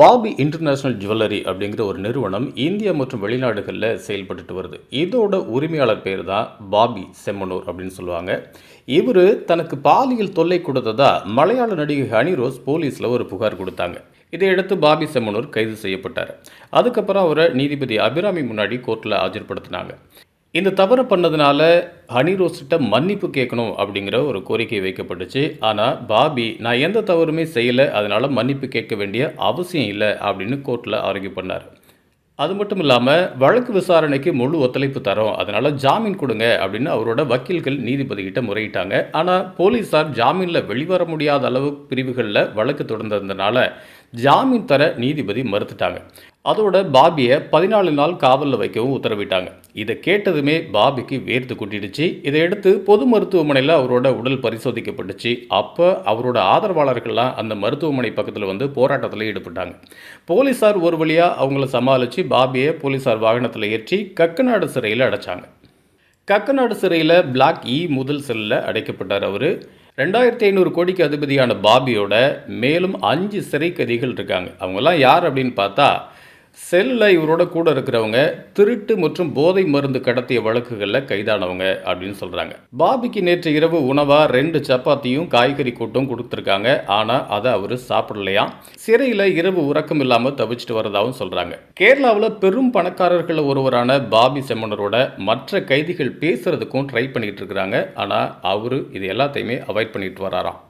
Bobby international jewellery அப்படிங்கிற ஒரு நிறுவனம் இந்தியா மற்றும் வெளிநாடுகளில் செயல்பட்டுட்டு வருது. இதோட உரிமையாளர் பேர் தான் பாபி செம்மனூர் அப்படின்னு சொல்லுவாங்க. இவர் தனக்கு பாலியல் தொல்லை கொடுத்ததா மலையாள நடிகை ஹனிரோஸ் போலீஸில் ஒரு புகார் கொடுத்தாங்க. இதையடுத்து பாபி செம்மனூர் கைது செய்யப்பட்டார். அதுக்கப்புறம் அவரை நீதிபதி அபிராமி முன்னாடி கோர்ட்டில் ஆஜர்படுத்தினாங்க. இந்த தவறு பண்ணதுனால ஹனி ரோஸ்கிட்ட மன்னிப்பு கேட்கணும் அப்படிங்கிற ஒரு கோரிக்கை வைக்கப்பட்டுச்சு. ஆனால் பாபி நான் எந்த தவறுமே செய்யலை அதனால் மன்னிப்பு கேட்க வேண்டிய அவசியம் இல்லை அப்படின்னு கோர்ட்டில் ஆரோக்கியம் பண்ணார். அது மட்டும் இல்லாமல் வழக்கு விசாரணைக்கு முழு ஒத்துழைப்பு தரோம் அதனால் ஜாமீன் கொடுங்க அப்படின்னு அவரோட வக்கீல்கள் நீதிபதிகிட்ட முறையிட்டாங்க. ஆனால் போலீஸார் ஜாமீனில் வெளிவர முடியாத அளவு பிரிவுகளில் வழக்கு தொடர்ந்ததுனால ஜாமீன் தர நீதிபதி மறுத்துட்டாங்க. அதோட பாபியை பதினாலு நாள் காவலில் வைக்கவும் உத்தரவிட்டாங்க. இதை கேட்டதுமே பாபிக்கு வேர்த்து கொட்டிடுச்சு. இதையடுத்து பொது மருத்துவமனையில் அவரோட உடல் பரிசோதிக்கப்பட்டுச்சு. அப்போ அவரோட ஆதரவாளர்கள்லாம் அந்த மருத்துவமனை பக்கத்தில் வந்து போராட்டத்தில் ஈடுபட்டாங்க. போலீஸார் ஒரு வழியாக அவங்கள சமாளித்து பாபியை போலீஸார் வாகனத்தில் ஏற்றி கக்கநாடு சிறையில் அடைச்சாங்க. கக்கநாடு சிறையில் பிளாக் இ e முதல் செல்லில் அடைக்கப்பட்டார் அவர். ரெண்டாயிரத்தி ஐநூறு கோடிக்கு அதிபதியான பாபியோட மேலும் அஞ்சு சிறை கைதிகள் இருக்காங்க. அவங்கெல்லாம் யார் அப்படின்னு பார்த்தா செல்லில் இவரோட கூட இருக்கிறவங்க திருட்டு மற்றும் போதை மருந்து கடத்திய வழக்குகளில் கைதானவங்க அப்படின்னு சொல்கிறாங்க பாபிக்கு நேற்று இரவு உணவாக ரெண்டு சப்பாத்தியும் காய்கறி கூட்டும் கொடுத்துருக்காங்க. ஆனால் அதை அவர் சாப்பிடலையாம் சிறையில் இரவு உறக்கம் இல்லாமல் தவிச்சிட்டு வரதாகவும் சொல்கிறாங்க கேரளாவில் பெரும் பணக்காரர்கள் ஒருவரான பாபி செம்மனரோட மற்ற கைதிகள் பேசுறதுக்கும் ட்ரை பண்ணிட்டு இருக்கிறாங்க. ஆனால் அவர் இது எல்லாத்தையுமே அவாய்ட் பண்ணிட்டு வராராம்.